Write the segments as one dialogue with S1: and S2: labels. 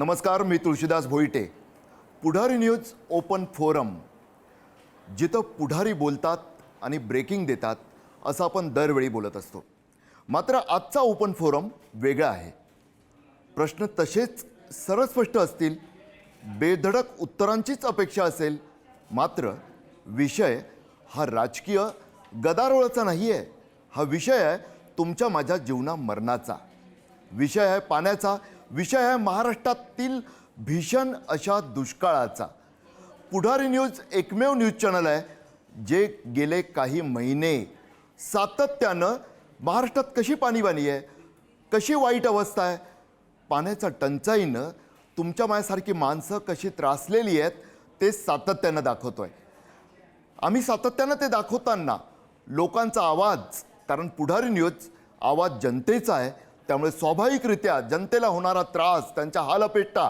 S1: नमस्कार मी Tulshidas Bhoite. Pudhari news open forum. जिथं पुढारी बोलतात आणि ब्रेकिंग देतात असं आपण दरवेळी बोलत असतो. मात्र आजचा ओपन फोरम वेगळा आहे. प्रश्न तसेच सरस्पष्ट असतील बेधडक उत्तरांचीच अपेक्षा असेल मात्र विषय हा राजकीय गदारोळाचा नाही आहे हा विषय आहे तुमच्या माझ्या जीवना मरणाचा विषय आहे पाण्याचा विषय आहे महाराष्ट्रातील भीषण अशा दुष्काळाचा. पुढारी न्यूज एकमेव न्यूज चॅनल आहे जे गेले काही महिने सातत्यानं महाराष्ट्रात कशी पाणीबाणी आहे कशी वाईट अवस्था आहे पाण्याच्या टंचाईनं तुमच्या माझ्यासारखी माणसं कशी त्रासलेली आहेत ते सातत्यानं दाखवतो आहे आम्ही सातत्यानं ते दाखवताना लोकांचा आवाज कारण पुढारी न्यूज आवाज जनतेचा आहे त्यामुळे स्वाभाविकरित्या जनतेला होणारा त्रास त्यांच्या हालअपेष्टा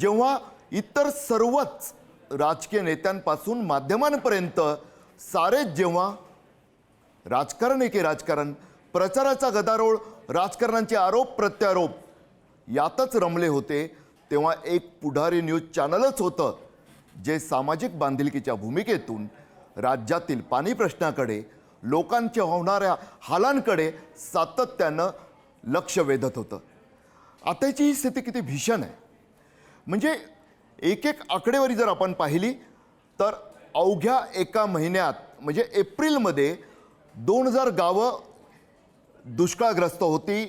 S1: जेव्हा इतर सर्वच राजकीय नेत्यांपासून माध्यमांपर्यंत सारे जेव्हा राजकारण एके राजकारण प्रचाराचा गदारोळ राजकारणांचे आरोप प्रत्यारोप यातच रमले होते तेव्हा एक पुढारी न्यूज चॅनलच होतं जे सामाजिक बांधिलकीच्या भूमिकेतून राज्यातील पाणी प्रश्नाकडे लोकांच्या होणाऱ्या हालांकडे सातत्यानं लक्ष वेधत होतं. आताची ही स्थिती किती भीषण आहे. म्हणजे एक एक आकडेवारी जर आपण पाहिली तर अवघ्या एका महिन्यात म्हणजे एप्रिलमध्ये दोन हजार गावं दुष्काळग्रस्त होती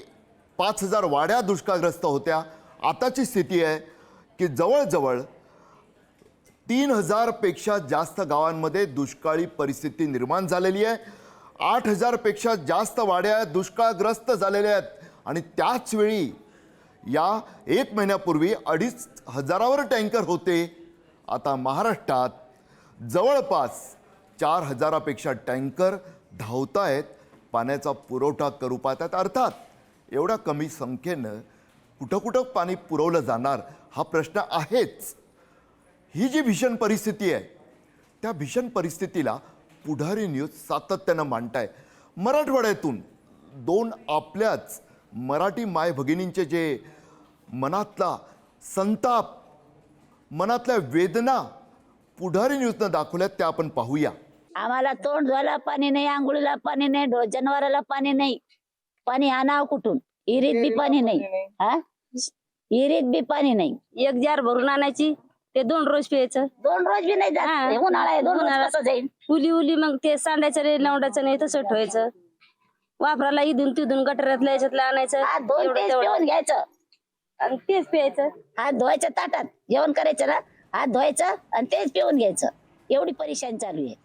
S1: पाच हजार वाड्या दुष्काळग्रस्त होत्या. आताची स्थिती आहे की जवळजवळ तीन हजारपेक्षा जास्त गावांमध्ये दुष्काळी परिस्थिती निर्माण झालेली आहे. आठ हजारपेक्षा जास्त वाड्या दुष्काळग्रस्त झालेल्या आहेत. आणि त्याच वेळी या एक महिन्यापूर्वी अडीच हजारावर टँकर होते. आता महाराष्ट्रात जवळपास चार हजारापेक्षा टँकर धावतायत. पाण्याचा पुरवठा करू पाहतात. अर्थात एवढ्या कमी संख्येनं कुठं कुठं पाणी पुरवलं जाणार हा प्रश्न आहेच. ही जी भीषण परिस्थिती आहे त्या भीषण परिस्थितीला पुढारी न्यूज सातत्यानं मांडताय. मराठवाड्यातून दोन आपल्याच मराठी माय भगिनींचे जे मनातला संताप मनातल्या वेदना पुढारी न्यूजनं दाखवल्यात त्या आपण पाहूया.
S2: आम्हाला तोंड धुवायला पाणी नाही आंघोळीला पाणी नाही जनावराला पाणी नाही. पाणी आणावं कुठून? इरीत बी पाणी नाही. हा? इरीत बी पाणी नाही.
S3: एक जार भरून आणायची ते दोन रोज प्यायचं.
S2: दोन रोज बी नाही जात.
S3: हा.
S2: हे उन्हाळा आहे दोन रोज
S3: उन्हाळा.
S2: कसं जाईल
S3: उली उली मग ते सांडायचं नाही लावडायचं नाही तसं ठेवायचं. वापराला इथून तिथून गटरातल्या याच्यातलं आणायचं एवढं तेवढं.
S2: पिऊन घ्यायचं.
S3: आणि तेच प्यायचं.
S2: हात धुवायचं ताटात. जेवण करायचं ना हात धुवायचं आणि तेच पिऊन घ्यायचं. एवढी परेशान चालू आहे.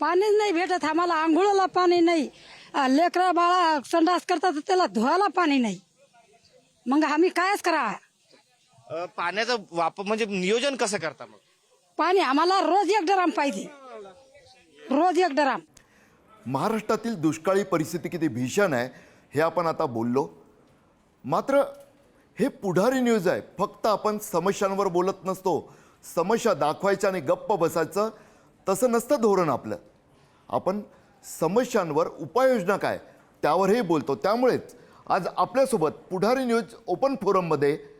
S4: पाणीच नाही भेटत आम्हाला आंघोळीला पाणी नाही. अं, लेकरं बाळा संडास करतात तर त्याला धुवायला पाणी नाही. मग आम्ही कायच करा?
S5: अ, पाण्याचा वापर म्हणजे नियोजन कसं करता मग?
S4: पाणी आम्हाला रोज एक ड्राम पाहिजे. रोज एक ड्राम.
S1: महाराष्ट्रातील दुष्काळी परिस्थिती किती भीषण आहे हे आपण आता बोललो. मात्र हे पुढारी न्यूज आहे. फक्त आपण समस्यांवर बोलत नसतो. समस्या दाखवायच्या आणि गप्प बसायचं तसं नसतं धोरण आपलं. आपण समस्यांवर उपाययोजना काय त्यावरही बोलतो. त्यामुळेच आज आपल्यासोबत पुढारी न्यूज ओपन फोरममध्ये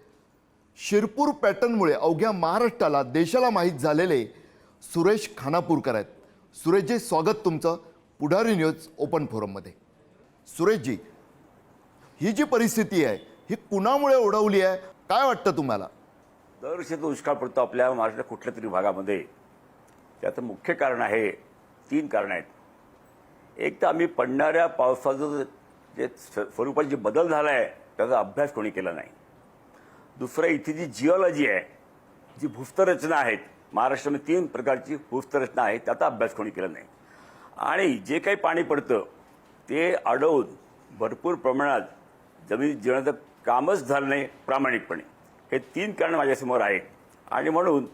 S1: शिरपूर पॅटर्नमुळे अवघ्या महाराष्ट्राला देशाला माहीत झालेले सुरेश खानापूरकर आहेत. सुरेशजी स्वागत तुमचं पुढारी न्यूज ओपन फोरममध्ये. सुरेशजी ही जी परिस्थिती आहे ही कुणामुळे ओढवली आहे? काय वाटतं तुम्हाला?
S6: दरवर्षी तो दुष्काळ पडतो आपल्या महाराष्ट्राच्या कुठल्या तरी भागामध्ये. त्याचं मुख्य कारण आहे तीन कारण आहेत. एक तर आम्ही पडणाऱ्या पावसाचं जे स्वरूपात जे बदल झाला आहे त्याचा अभ्यास कोणी केला नाही. दुसरं इथे जी जिओलॉजी आहे जी भूस्तरचना आहेत महाराष्ट्रामध्ये तीन प्रकारची भूस्तरचना आहे त्याचा अभ्यास कोणी केला नाही. आणि जे काही पाणी पडतं ते अडवून भरपूर प्रमाणात जमिनीत जेवणाचं कामच झालं नाही प्रामाणिकपणे. हे तीन कारण माझ्यासमोर आहेत. आणि म्हणून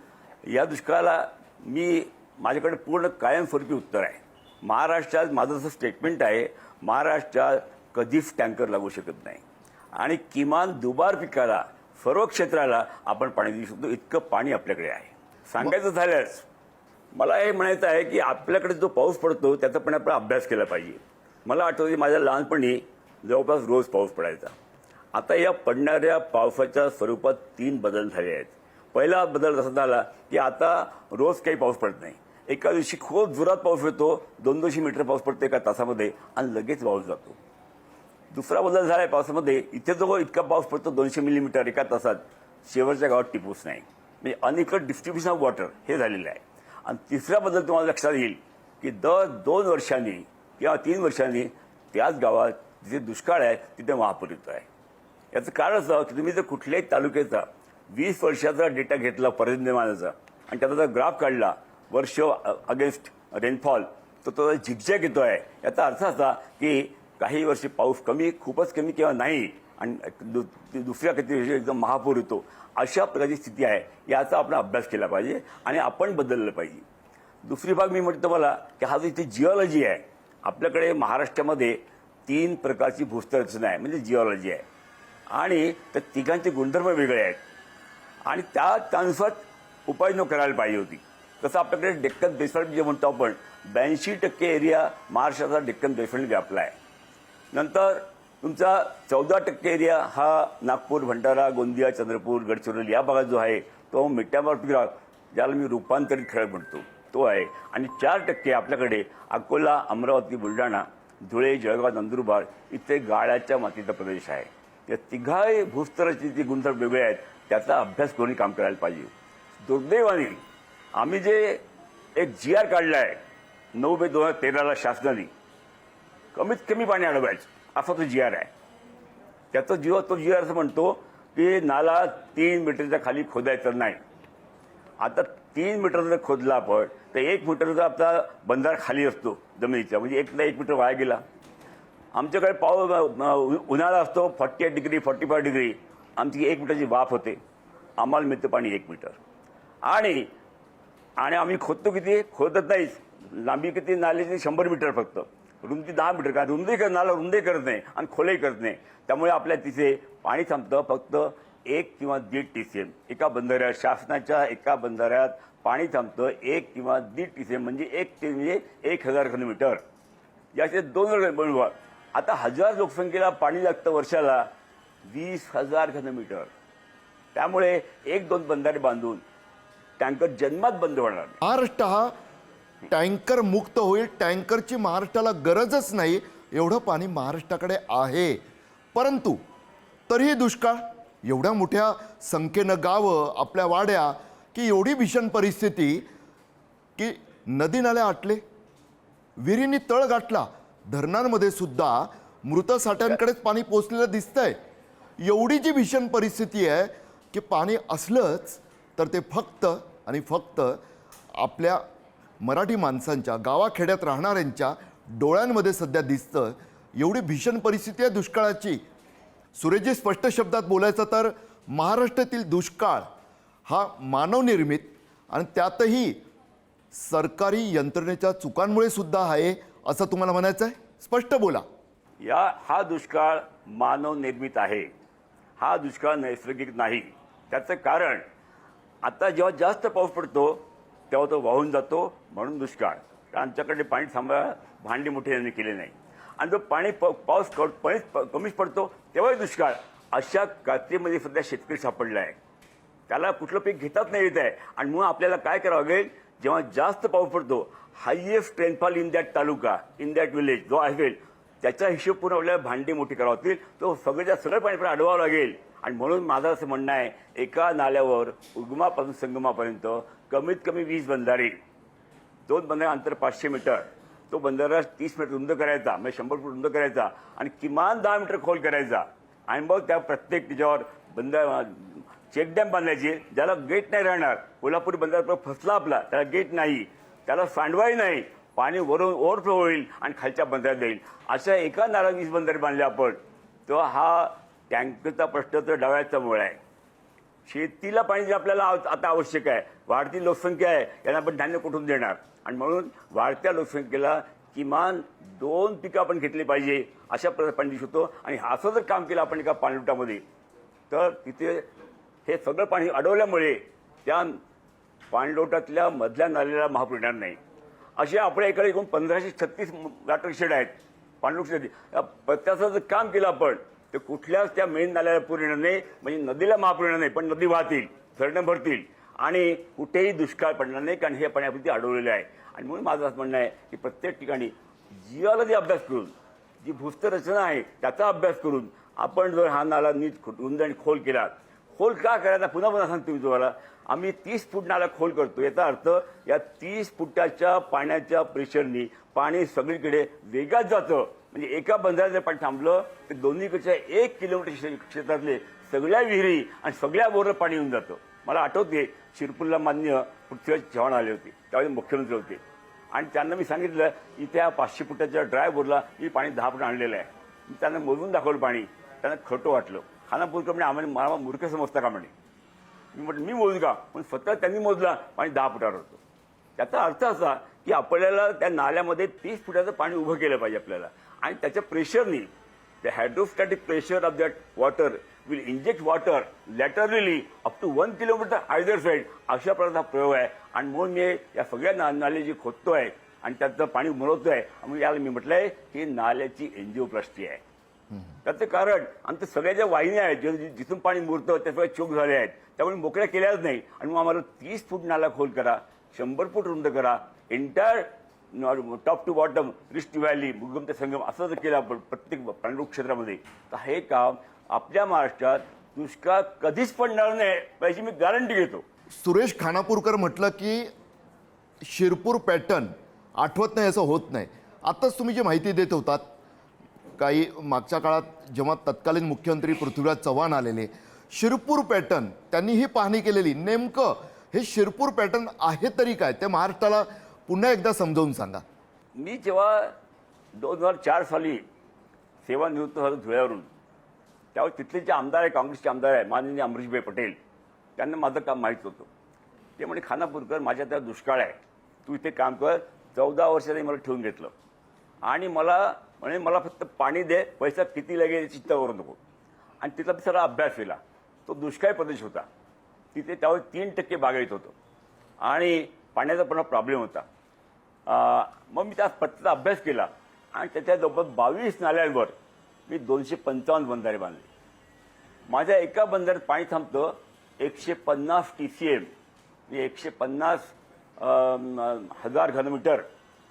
S6: या दुष्काळाला मी माझ्याकडे पूर्ण कायमस्वरूपी उत्तर आहे. महाराष्ट्रात माझं असं स्टेटमेंट आहे महाराष्ट्रात कधीच टँकर लागू शकत नाही. आणि किमान दुबार पिकाला सर्व क्षेत्राला आपण पाणी देऊ शकतो. इतकं पाणी आपल्याकडे आहे. सांगायचं झाल्यास मला हे म्हणायचं आहे की आपल्याकडे जो पाऊस पडतो त्याचा पण आपण अभ्यास केला पाहिजे. मला आठवते माझ्या लहानपणी जवळपास रोज पाऊस पडायचा. आता या पडणाऱ्या पावसाच्या स्वरूपात तीन बदल झाले आहेत. पहिला बदल असा झाला की आता रोज काही पाऊस पडत नाही. एका दिवशी खूप जोरात पाऊस येतो दोन दोनशे मीटर पाऊस पडतो एका तासामध्ये आणि लगेच वाहून जातो. दुसरा बदल झाला आहे पावसामध्ये. इथे जो इतका पाऊस पडतो दोनशे मिलीमीटर एका तासात. शेवटच्या गावात टिपूस नाही. म्हणजे अनइक्वल डिस्ट्रीब्युशन ऑफ वॉटर हे झालेलं आहे. आणि तिसरा बदल तुम्हाला लक्षात येईल की दर दोन वर्षांनी किंवा तीन वर्षांनी त्याच गावात जिथे दुष्काळ आहे तिथे महापूर येतो आहे. याचं कारण असं की तुम्ही जर कुठल्याही तालुक्याचा वीस वर्षाचा डेटा घेतला पर्जन्यमानाचा आणि त्याचा जर ग्राफ काढला वर्ष अगेन्स्ट रेनफॉल तर तो झिकझॅक येतो आहे याचा अर्थ असा की काही वर्षी पाऊस कमी खूपच कमी किंवा नाही आणि दु- दुसऱ्या कधी वर्षी एकदम महापूर येतो अशा प्रकारची स्थिती आहे याचा आपण अभ्यास केला पाहिजे आणि आपण बदललं पाहिजे. दुसरी भाग मी म्हणतो मला की हा जो इथे जिओलॉजी आहे आपल्याकडे महाराष्ट्रामध्ये तीन प्रकारची भूस्तरचना आहे म्हणजे जिओलॉजी आहे. आणि त्या तिघांचे गुणधर्म वेगळे आहेत. आणि त्या त्यानुसार उपाययोजना करायला पाहिजे होती. तसं आपल्याकडे डेक्कन बेसमेंट जे म्हणतो आपण ब्याऐंशी टक्के एरिया महाराष्ट्राचा डेक्कन बेसमेंट व्यापला आहे. नंतर तुमचा चौदा टक्के एरिया हा नागपूर भंडारा गोंदिया चंद्रपूर गडचिरोली या भागात जो आहे तो मेटामॉर्फिक ज्याला मी रूपांतरित खेळ म्हणतो तो आहे. आणि चार टक्के आपल्याकडे अकोला अमरावती बुलढाणा धुळे जळगाव नंदुरबार इथे गाळाच्या मातीचा प्रदेश आहे. या तिघाही भूस्तराची जी गुणधर्म वेगळे आहेत त्याचा अभ्यास करून काम करायला पाहिजे. दुर्दैवाने आम्ही जे एक जी आर काढला आहे नऊ मे दोन हजार तेराला शासनाने कमीत कमी पाणी अडवायचं. असा तो जी आर आहे. त्याचा जीव तो जी आर असं म्हणतो की नाला तीन मीटरच्या खाली खोदायचं नाही. आता तीन मीटर जर खोदला आपण तर एक मीटरचा आपला बंधार खाली असतो जमिनीचा. म्हणजे एकला एक मीटर वाया गेला. आमच्याकडे पाव उन्हाळा असतो forty eight degree forty five degree आमची एक मीटरची वाफ होते. आम्हाला मिळतं पाणी एक मीटर. आणि आणि आम्ही खोदतो किती? खोदत नाहीच. लांबी किती? नाल्याची शंभर मीटर फक्त. रुंदी दहा मीटर का? रुंदी कर नाला रुंदी करत नाही आणि खोलही करत नाही. त्यामुळे आपल्या तिथे पाणी थांबतं. फक्त एक किंवा दीड टी सी एम एका बंधाऱ्यात शासनाच्या एका बंधाऱ्यात पाणी थांबतं. एक किंवा दीड टी सी एम म्हणजे एक ते म्हणजे एक हजार किलोमीटर. याचे दोन बनवा आता हजार लोकसंख्येला पाणी लागतं वर्षाला. वीस हजार घनमीटर त्यामुळे एक दोन बंधारे बांधून टँकर जन्मात बंद होणार.
S1: महाराष्ट्र हा टँकर मुक्त होईल. टँकरची महाराष्ट्राला गरजच नाही. एवढं पाणी महाराष्ट्राकडे आहे. परंतु तरीही दुष्काळ एवढ्या मोठ्या संख्येनं गावं आपल्या वाड्या की एवढी भीषण परिस्थिती की नदी नाल्या आटले. विहिरींनी तळ गाठला. धरणांमध्ये सुद्धा मृत साठ्यांकडेच पाणी पोचलेलं दिसतंय. एवढी जी भीषण परिस्थिती आहे की पाणी असलंच तर ते फक्त आणि फक्त आपल्या मराठी माणसांच्या गावाखेड्यात राहणाऱ्यांच्या डोळ्यांमध्ये सध्या दिसतं एवढी भीषण परिस्थिती आहे दुष्काळाची. सुरेजी स्पष्ट शब्दात बोलायचं तर महाराष्ट्रातील दुष्काळ हा मानवनिर्मित आणि त्यातही सरकारी यंत्रणेच्या चुकांमुळे सुद्धा आहे असं तुम्हाला म्हणायचं आहे? स्पष्ट बोला.
S6: या हा दुष्काळ मानवनिर्मित आहे. हा दुष्काळ नैसर्गिक नाही. त्याचं कारण आता जेव्हा जास्त पाऊस पडतो तेव्हा तो वाहून जातो म्हणून दुष्काळ. कारण आमच्याकडे पाणी थांबा भांडी मोठी यांनी केले नाही. आणि जो पाणी प पाऊस क- पाणी प- कमीच पडतो तेव्हाही दुष्काळ. अशा कात्रीमध्ये सध्या शेतकरी सापडला आहे. त्याला कुठलं पीक घेताच नाही येत आहे. आणि मग आपल्याला काय करावं लागेल? जेव्हा जास्त पाऊस पडतो highest rainfall in that taluka in that village जो असेल त्याचा हिशोब पूर्ण आपल्याला भांडी मोठी करावं लागतील. तो सगळ्याच्या सगळं पाणी पण अडवावं लागेल. आणि म्हणून माझं असं म्हणणं आहे एका नाल्यावर उगमापासून संगमापर्यंत कमीत कमी वीस बंधारे. दोन बंधारे अंतर पाचशे मीटर. तो बंधारा तीस मीटर रुंद करायचा म्हणजे शंभर फूट रुंद करायचा आणि किमान दहा मीटर खोल करायचा. आणि मग त्या प्रत्येक त्याच्यावर बंद चेक डॅम बांधायची ज्याला गेट नाही राहणार. कोल्हापूर बंधारा फसला आपला त्याला गेट नाही. त्याला सांडवाही नाही. पाणी वरून ओव्हरफ्लो होईल आणि खालच्या बंदरात जाईल. अशा एका नाला वीस बंदर बांधले आपण तेव्हा हा टँकरचा प्रश्न तर डव्याचा मुळ आहे. शेतीला पाणी जे आपल्याला आता आवश्यक आहे. वाढती लोकसंख्या आहे यांना आपण धान्य कुठून देणार? आणि म्हणून वाढत्या लोकसंख्येला किमान दोन पिकं आपण घेतली पाहिजे अशा प्रकारे पाणी देऊ शकतो. आणि असं जर काम केलं आपण एका पाणलोटामध्ये तर तिथे हे सगळं पाणी अडवल्यामुळे त्या पाणलोटातल्या मधल्या नाल्याला महापूर येणार नाही. असे आपल्या इकडे एकूण पंधराशे छत्तीस वॉटर शेड आहेत. पाणलोट शेड या जर काम केलं आपण ते कुठल्याच त्या मेन नाल्याला पूर येणार नाही. म्हणजे नदीला महापूर येणार नाही पण नदी वाहतील धरणं भरतील. आणि कुठेही दुष्काळ पडणार नाही कारण हे पाणी आपल्याला अडवलेलं आहे. आणि म्हणून माझं असं म्हणणं आहे की प्रत्येक ठिकाणी जिओलॉजी अभ्यास करून जी भूस्तरचना आहे त्याचा अभ्यास करून आपण जर हा नाला नीट खो- रुंद आणि खोल केला खोल का करायचा? पुन्हा पुन्हा सांगतो मी तुम्हाला. आम्ही तीस फूट नाला खोल करतो. याचा अर्थ या तीस फुटाच्या पाण्याच्या प्रेशरनी पाणी सगळीकडे वेगात जातं. म्हणजे एका बंधाऱ्यात जर पाणी थांबलं तर दोन्हीकडच्या एक किलोमीटर क्षेत्रातले सगळ्या विहिरी आणि सगळ्या बोरं पाणी येऊन जातं. मला आठवते शिरपूरला मान्य पृथ्वीराज चव्हाण आले होते. त्यावेळी मुख्यमंत्री होते. आणि त्यांना मी सांगितलं इथे या पाचशे फुटाच्या ड्राय बोरला मी पाणी दहा फूट आणलेलं आहे. मी त्यांना मोजून दाखवलं पाणी. त्यांना खोटं वाटलं. खानापूरकर म्हणजे आम्हाला मला मूर्ख समजता का म्हणे? मी म्हटलं मी मोजू का? पण स्वतः त्यांनी मोजला पाणी दहा फुटावर होतो. त्याचा अर्थ असा की आपल्याला त्या नाल्यामध्ये तीस फुटाचं पाणी उभं केलं पाहिजे आपल्याला. आणि त्याच्या प्रेशरनी the hydrostatic pressure of that water will inject water laterally up to one kilometre either side अशा प्रकारचा प्रयोग आहे. आणि म्हणून मी या सगळ्या ना नाले जी आहे आणि त्याचं पाणी मुरवतोय म्हणून याला मी म्हटलंय की नाल्याची एनजिओप्लास्टी आहे. त्याचं कारण आमच्या सगळ्या ज्या वाहिन्या आहेत जे जिथून पाणी मुरतं त्या सगळ्या चोक झाल्या आहेत. त्यामुळे मोकळ्या केल्याच नाही. आणि मग आम्हाला तीस फूट नाला खोल करा शंभर फूट रुंद करा. Entire top to bottom rift valley Mugam ते संगम असं जर केलं आपण प्रत्येक प्राणरूप क्षेत्रामध्ये तर हे काम आपल्या महाराष्ट्रात दुष्काळ कधीच पडणार नाही याची मी गॅरंटी घेतो.
S1: सुरेश खानापूरकर म्हटलं की शिरपूर पॅटर्न आठवत नाही असं होत नाही. आत्ताच तुम्ही जी माहिती देत होतात काही मागच्या काळात जेव्हा तत्कालीन मुख्यमंत्री पृथ्वीराज चव्हाण आलेले शिरपूर पॅटर्न त्यांनी ही पाहणी केलेली. नेमकं हे शिरपूर पॅटर्न आहे तरी काय? ते महाराष्ट्राला पुन्हा एकदा समजावून सांगा.
S6: मी जेव्हा दोन हजार चार साली सेवानिवृत्त झालो धुळ्यावरून त्यावेळी तिथले जे आमदार आहे काँग्रेसचे आमदार आहे माननीय अमरीशभाई पटेल त्यांना माझं काम माहीत होतं. ते म्हणे खानापूरकर माझ्या त्या दुष्काळ आहे. तू इथे काम कर. चौदा वर्षाने मला ठेवून घेतलं. आणि मला म्हणे मला फक्त पाणी दे पैसा किती लागेल याची चिंता करू नको. आणि तिथला मी सगळा अभ्यास केला. तो दुष्काळी प्रदेश होता. तिथे त्यावर तीन टक्के बागायत होतं. आणि पाण्याचा पण प्रॉब्लेम होता. मग मी त्या पत्त्याचा अभ्यास केला. आणि त्याच्या जवळपास बावीस नाल्यांवर मी दोनशे पंचावन्न बंधारे बांधले. माझ्या एका बंधाऱ्यात पाणी थांबतं एकशे पन्नास टी सी एम म्हणजे एकशे पन्नास हजार घनमीटर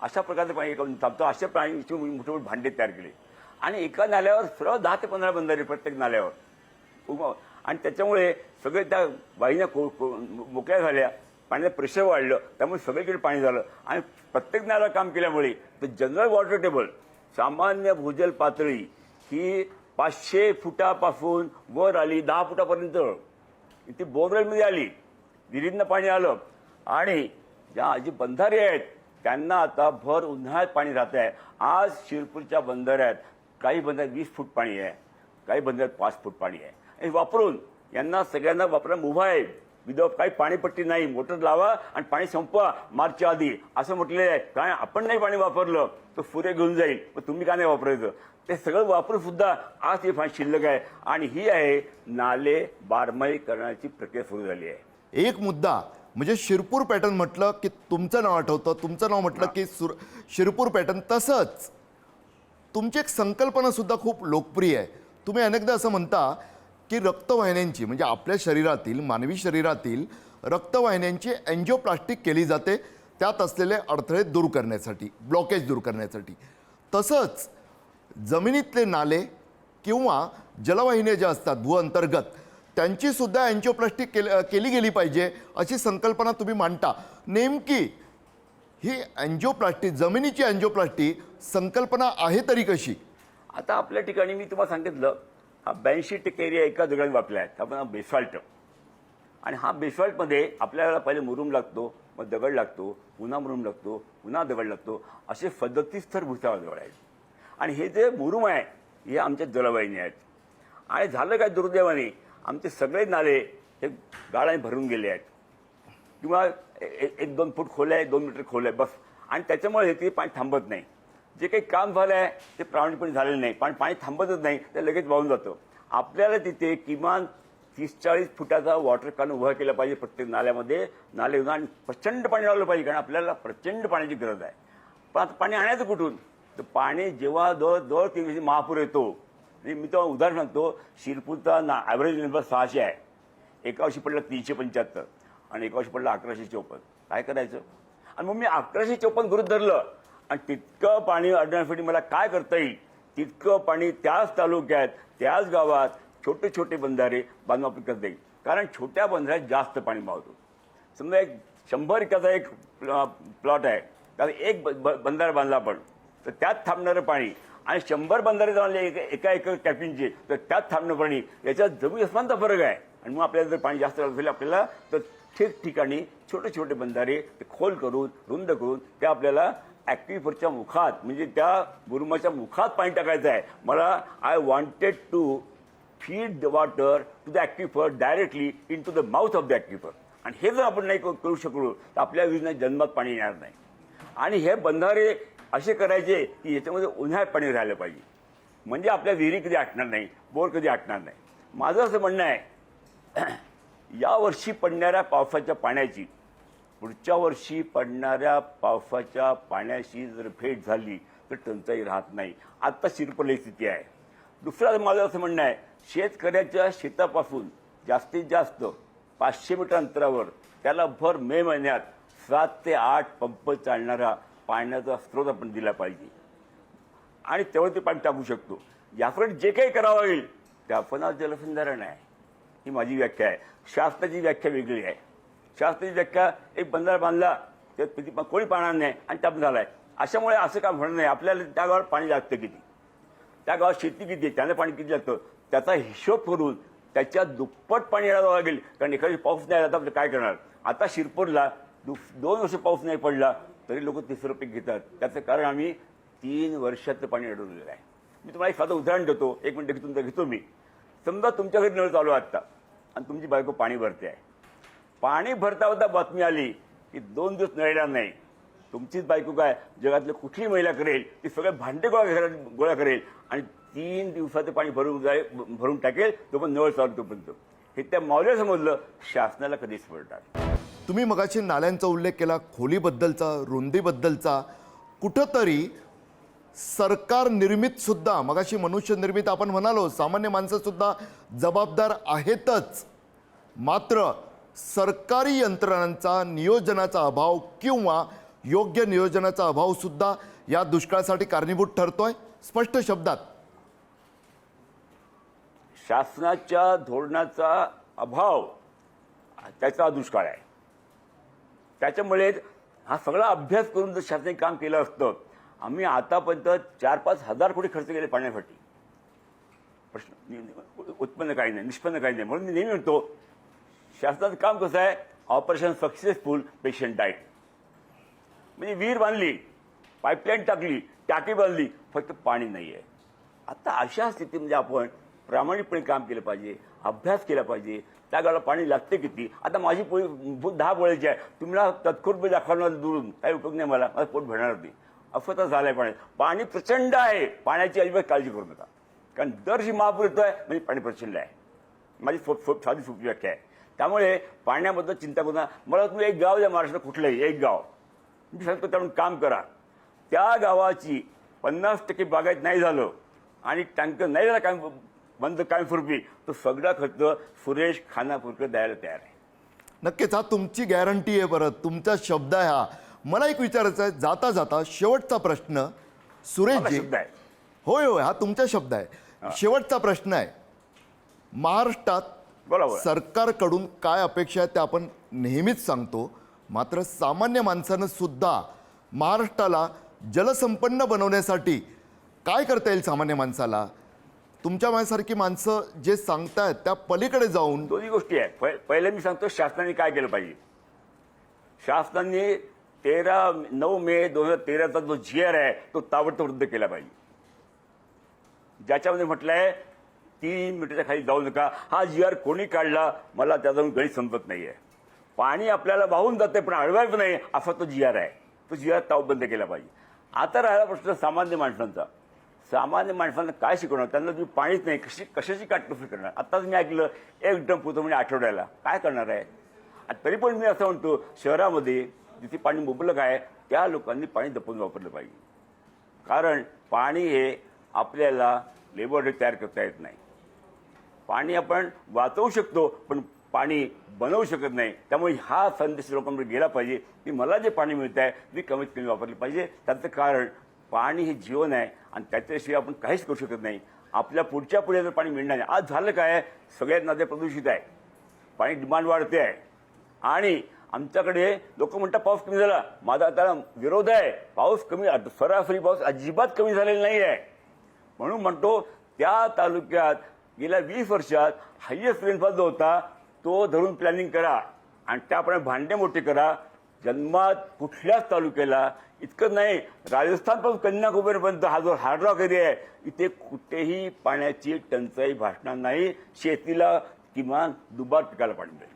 S6: अशा प्रकारचं पाणी करून थांबतो. अशा पाणीचे मोठे मोठे भांडे तयार केले. आणि एका नाल्यावर सर्व दहा ते पंधरा बंधारे प्रत्येक नाल्यावर. आणि त्याच्यामुळे सगळे त्या बाईंना को- मोकळ्या झाल्या पाण्याचं प्रेशर वाढलं त्यामुळे सगळीकडे पाणी झालं. आणि प्रत्येक नाल्यावर काम केल्यामुळे तर जनरल वॉटर टेबल सामान्य भूजल पातळी ही पाचशे फुटापासून वर आली दहा फुटापर्यंत. ती बोरवेलमध्ये आली. विहिरींना पाणी आलं. आणि ज्या जी बंधारे आहेत त्यांना आता भर उन्हाळ्यात पाणी राहत आहे आज शिरपूरच्या बंदऱ्यात काही बंधाऱ्यात वीस फूट पाणी आहे काही बंधाऱ्यात पाच फूट पाणी आहे. हे वापरून यांना सगळ्यांना वापरायला मुभा आहे विदाऊट काही पाणीपट्टी नाही मोटर लावा आणि पाणी संपवा मार्चच्या आधी. असं म्हटलेलं आहे काय आपण नाही पाणी वापरलं तर फुरे घेऊन जाईल. मग तुम्ही का नाही वापरायचं? ते सगळं वापरून सुद्धा आज हे पाणी शिल्लक आहे. आणि ही आहे नाले बारमाई करण्याची प्रक्रिया सुरू झाली आहे.
S1: एक मुद्दा म्हणजे शिरपूर पॅटर्न म्हटलं की तुमचं नाव आठवतं तुमचं नाव म्हटलं की सुर शिरपूर पॅटर्न तसंच. तुमची एक संकल्पना सुद्धा खूप लोकप्रिय आहे. तुम्ही अनेकदा असं म्हणता की रक्तवाहिन्यांची म्हणजे आपल्या शरीरातील मानवी शरीरातील रक्तवाहिन्यांची अँजिओप्लास्टिक केली जाते त्यात असलेले अडथळे दूर करण्यासाठी ब्लॉकेज दूर करण्यासाठी. तसंच जमिनीतले नाले किंवा जलवाहिन्या ज्या असतात भूअंतर्गत त्यांची सुद्धा अँजिओप्लास्टिक केली केली गेली पाहिजे अशी संकल्पना तुम्ही मांडता. नेमकी ही अँजिओप्लास्टी जमिनीची अँजिओप्लास्टी संकल्पना आहे तरी कशी?
S6: आता आपल्या ठिकाणी मी तुम्हाला सांगितलं हा ब्याऐंशी टक्के एरिया एका दगडाने वापला आहे. आपण बेसॉल्ट आणि हा बेसॉल्टमध्ये आपल्याला पहिले मुरूम लागतो मग दगड लागतो पुन्हा मुरुम लागतो पुन्हा दगड लागतो असे सदतीस थर भुसावळ दगड आहेत. आणि हे जे मुरुम आहे हे आमच्या जलवाहिनी आहेत. आणि झालं काय दुर्दैवाने आमचे सगळे नाले हे गाळाने भरून गेले आहेत. किंवा एक दोन फूट खोल आहे दोन मीटर खोल आहे बस. आणि त्याच्यामुळे हे ते पाणी थांबत नाही. जे काही काम झालं आहे ते प्रामाणिकपणे झालेलं नाही. पण पाणी थांबतच नाही ते लगेच वाहून जातं. आपल्याला तिथे किमान तीस चाळीस फुटाचा वॉटर कॅन उभा केला पाहिजे प्रत्येक नाल्यामध्ये. नाले आणि प्रचंड पाणी लावलं पाहिजे कारण आपल्याला प्रचंड पाण्याची गरज आहे. पण आता पाणी आणायचं कुठून? तर पाणी जेव्हा दर दर तीन महापूर येतो. आणि मी तुम्हाला उदाहरण सांगतो शिरपूरचा ना ॲव्हरेज नंबर सहाशे आहे. एका वर्षी पडला तीनशे पंच्याहत्तर आणि एका वर्षी पडला अकराशे चौपन्न. काय करायचं? आणि मग मी अकराशे चौपन्न गृहित धरलं आणि तितकं पाणी अडण्यासाठी मला काय करता येईल? तितकं पाणी त्याच तालुक्यात त्याच गावात छोटे छोटे बंधारे बांधवापी करता येईल. कारण छोट्या बंधाऱ्यात जास्त पाणी मावतो. समजा एक शंभर एकाचा एक प्लॉट आहे. त्यात एक ब- ब- बंधारा बांधला आपण तर त्यात थांबणारं पाणी आणि शंभर बंधारे बांधले एका एका एकर तर त्यात थांबणं पाणी याच्यात जमीन अस्मानचा फरक आहे. आणि मग आपल्याला जर पाणी जास्त असेल आपल्याला तर ठिकठिकाणी छोटे छोटे बंधारे खोल करून रुंद करून ते आपल्याला ॲक्टिफरच्या मुखात म्हणजे त्या बुरुमाच्या मुखात पाणी टाकायचं आहे. मला I wanted to feed the water to the aquifer directly into the mouth of the aquifer आणि हे जर आपण नाही करू करू शकलो तर आपल्या योजना जन्मात पाणी येणार नाही. आणि हे बंधारे असे करायचे की याच्यामध्ये उन्हाळ्यात पाणी राहिलं पाहिजे. म्हणजे आपल्या विहिरी कधी आटणार नाही बोर कधी आटणार नाही. माझं असं म्हणणं आहे यावर्षी पडणाऱ्या पावसाच्या पाण्याची पुढच्या वर्षी पडणाऱ्या पावसाच्या पाण्याशी जर भेट झाली तर टंचाई राहत नाही. आत्ता शिरपली स्थिती आहे. दुसरं माझं असं म्हणणं आहे शेतकऱ्याच्या शेतापासून जास्तीत जास्त पाचशे मीटर अंतरावर त्याला भर मे महिन्यात सात ते आठ पंप चालणारा पाण्याचा स्रोत आपण दिला पाहिजे. आणि तेव्हा ते पाणी टाकू शकतो. याकडे जे काही करावं लागेल ते आपण आज जलसंधारण आहे. ही माझी व्याख्या आहे. शास्त्राची व्याख्या वेगळी आहे. शास्त्राची व्याख्या एक बंधारा बांधला त्यात किती कोणी पाहणार नाही आणि टाप आहे अशामुळे असं काम होणार नाही? आपल्याला त्या गावात पाणी लागतं किती? त्या गावात शेती किती आहे? त्याला पाणी किती लागतं? त्याचा हिशोब करून त्याच्या दुप्पट पाणी यायला लागेल. कारण एखादी पाऊस नाही आला तर आपलं काय करणार? आता शिरपूरला दु दोन वर्ष पाऊस नाही पडला तरी लोक तिसरं पीक घेतात. त्याचं कारण आम्ही तीन वर्षाचं पाणी अडवलेलं आहे. मी तुम्हाला एक साधं उदाहरण देतो. एक मिनिट तुमचं घेतो मी. समजा तुमच्या घरी नळ चालू आहे आत्ता आणि तुमची बायको पाणी भरते आहे. पाणी भरता भरता बातमी आली की दोन दिवस नळणार नाही. तुमचीच बायको काय जगातली कुठली महिला करेल ती सगळे भांडे गोळा घरात गोळा करेल आणि तीन दिवसाचं पाणी भरून जाय भरून टाकेल तो पण नळ चालू तोपर्यंत हे त्या मावल्या समजलं शासनाला कधीच पडतात
S1: तुम्ही मगाशी नाल्यांचा उल्लेख केला खोलीबद्दलचा रुंदीबद्दलचा. कुठंतरी सरकार निर्मितसुद्धा मगाशी मनुष्य निर्मित आपण म्हणालो सामान्य माणसंसुद्धा जबाबदार आहेतच. मात्र सरकारी यंत्रणांचा नियोजनाचा अभाव किंवा योग्य नियोजनाचा अभावसुद्धा या दुष्काळासाठी कारणीभूत ठरतोय स्पष्ट शब्दात.
S6: शासनाच्या धोरणाचा अभाव त्याचा दुष्काळ आहे. त्याच्यामुळे हा सगळा अभ्यास करून जर शासनाने काम केलं असतं आम्ही आतापर्यंत चार पाच हजार कोटी खर्च केले पाण्यासाठी. प्रश्न उत्पन्न काही नाही निष्पन्न काही नाही. म्हणून मी नेहमी म्हणतो शासनाचं काम कसं आहे? ऑपरेशन सक्सेसफुल पेशंट डाईट म्हणजे विहीर बांधली पाईपलाईन टाकली टाकी बांधली फक्त पाणी नाही आहे आता अशा स्थितीमध्ये आपण प्रामाणिकपणे काम केलं पाहिजे अभ्यास केला पाहिजे त्या गावाला पाणी लागते किती? आता माझी पोळी दहा पोळ्याची आहे. तुम्हाला तत्कुर्मी दाखवणार दुरून. काही उपयोग नाही मला. माझं पोट भरणार नाही. अफत झालंय पाणी. पाणी प्रचंड आहे. पाण्याची अजिबात काळजी करू नका. कारण दरशी महापूर आहे म्हणजे पाणी प्रचंड आहे. माझी फो फो साधी सोपी व्याख्या आहे. त्यामुळे पाण्याबद्दल चिंता करू नका. मला तुम्ही एक गाव द्या महाराष्ट्रात कुठलंही एक गाव. मी सांगतो त्यामुळे काम करा. त्या गावाची पन्नास टक्के बागायत नाही झालं आणि टँकर नाही झाला काय बंद कायमस्वरूपी. तो सगळा खर्च सुरेश खानापूरकर द्यायला तयार आहे.
S1: नक्कीच हा तुमची गॅरंटी आहे परत. तुमचा शब्द आहे हा. मला एक विचारायचं आहे जाता जाता शेवटचा प्रश्न सुरेशजी.
S6: शब्द आहे.
S1: होय होय हा तुमचा शब्द आहे. शेवटचा प्रश्न आहे. महाराष्ट्रात. सरकारकडून काय अपेक्षा आहे ते आपण नेहमीच सांगतो. मात्र सामान्य माणसानं सुद्धा महाराष्ट्राला जलसंपन्न बनवण्यासाठी काय करता येईल सामान्य माणसाला? तुमच्या माझ्यासारखी माणसं जे सांगतायत त्या पलीकडे जाऊन
S6: दोन्ही गोष्टी आहे. पहिले मी सांगतो शासनाने काय केलं पाहिजे. शासनाने तेरा नऊ मे दोन हजार तेराचा जो जी आर आहे तो ताबडतोब रद्द केला पाहिजे. ज्याच्यामध्ये म्हटलंय तीन मीटरच्या खाली जाऊ नका. हा जी आर कोणी काढला मला त्याचा गणित समजत नाही आहे पाणी आपल्याला वाहून जाते पण अडवायचं नाही असा तो जी आर आहे. तो जी आर ताव बंद केला पाहिजे. आता राहिला प्रश्न सामान्य माणसांचा. सामान्य माणसांना काय शिकवणार? त्यांना तुम्ही पाणीच नाही. कशी कशाची काटकसर करणार? आत्ताच मी ऐकलं एक ड्रम होतं म्हणजे आठवड्याला. काय करणार आहे? आणि तरी पण मी असं म्हणतो शहरामध्ये जिथे पाणी मुबलक आहे त्या लोकांनी पाणी जपून वापरलं पाहिजे. कारण पाणी हे आपल्याला लेबोरेटरी तयार करता येत नाही. पाणी आपण वाचवू शकतो पण पाणी बनवू शकत नाही. त्यामुळे हा संदेश लोकांमध्ये गेला पाहिजे. की मला जे पाणी मिळत आहे ते कमीत कमी वापरले पाहिजे. त्याचं कारण पाणी हे जीवन आहे आणि त्याच्याशिवाय आपण काहीच करू शकत नाही. आपल्या पुढच्या पुढे जर पाणी मिळणार नाही. आज झालं काय सगळ्यात नद्या प्रदूषित आहे. पाणी डिमांड वाढते आहे. आणि आमच्याकडे लोक म्हणतात पाऊस कमी झाला. माझा त्याला विरोध आहे. पाऊस कमी सरासरी पाऊस अजिबात कमी झालेला नाही आहे. म्हणून म्हणतो त्या तालुक्यात गेल्या वीस वर्षात हायएस्ट रेनफॉल जो होता तो धरून प्लॅनिंग करा. आणि त्याप्रमाणे भांडे मोठे करा. जन्मात कुठल्याच तालुक्याला इतकं नाही. राजस्थानपासून कन्याकुमारीपर्यंत हा जो हार्ड रॉक एरिया आहे इथे कुठेही पाण्याची टंचाई भासणार नाही. शेतीला किमान दुबार पिकायला पाणी मिळेल.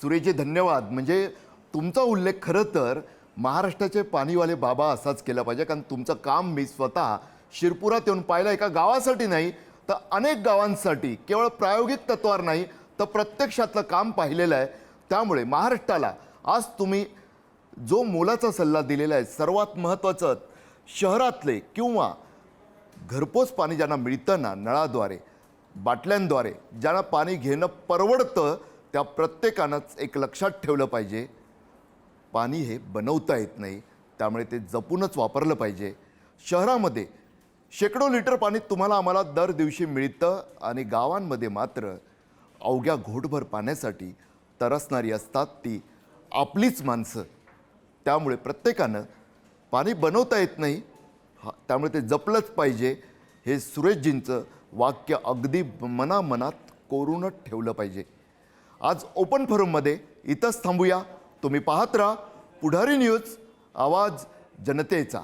S1: सुरेशजी धन्यवाद. म्हणजे तुमचा उल्लेख खरं तर महाराष्ट्राचे पाणीवाले बाबा असाच केला पाहिजे कारण तुमचं काम मी स्वतः शिरपुरात येऊन पाहिलं. एका गावासाठी नाही तर अनेक गावांसाठी. केवळ प्रायोगिक तत्वावर नाही तर प्रत्यक्षातलं काम पाहिलेलं आहे. त्यामुळे महाराष्ट्राला आज तुम्ही जो मोलाचा सल्ला दिलेला आहे सर्वात महत्त्वाचं शहरातले किंवा घरपोच पाणी ज्यांना मिळतं ना नळाद्वारे बाटल्यांद्वारे ज्यांना पाणी घेणं परवडतं त्या प्रत्येकानंच एक लक्षात ठेवलं पाहिजे. पाणी हे बनवता येत नाही त्यामुळे ते जपूनच वापरलं पाहिजे. शहरामध्ये शेकडो लिटर पाणी तुम्हाला आम्हाला दर दिवशी मिळतं आणि गावांमध्ये मात्र अवघ्या घोटभर पाण्यासाठी तरसणारी असतात ती आपलीच माणसं. त्यामुळे प्रत्येकानं पाणी बनवता येत नाही. हा त्यामुळे ते जपलंच पाहिजे. हे सुरेशजींचं वाक्य अगदी मनामनात कोरूनच ठेवलं पाहिजे. आज ओपन फोरममध्ये इथंच थांबूया. तुम्ही पाहत राहा. पुढारी न्यूज आवाज जनतेचा.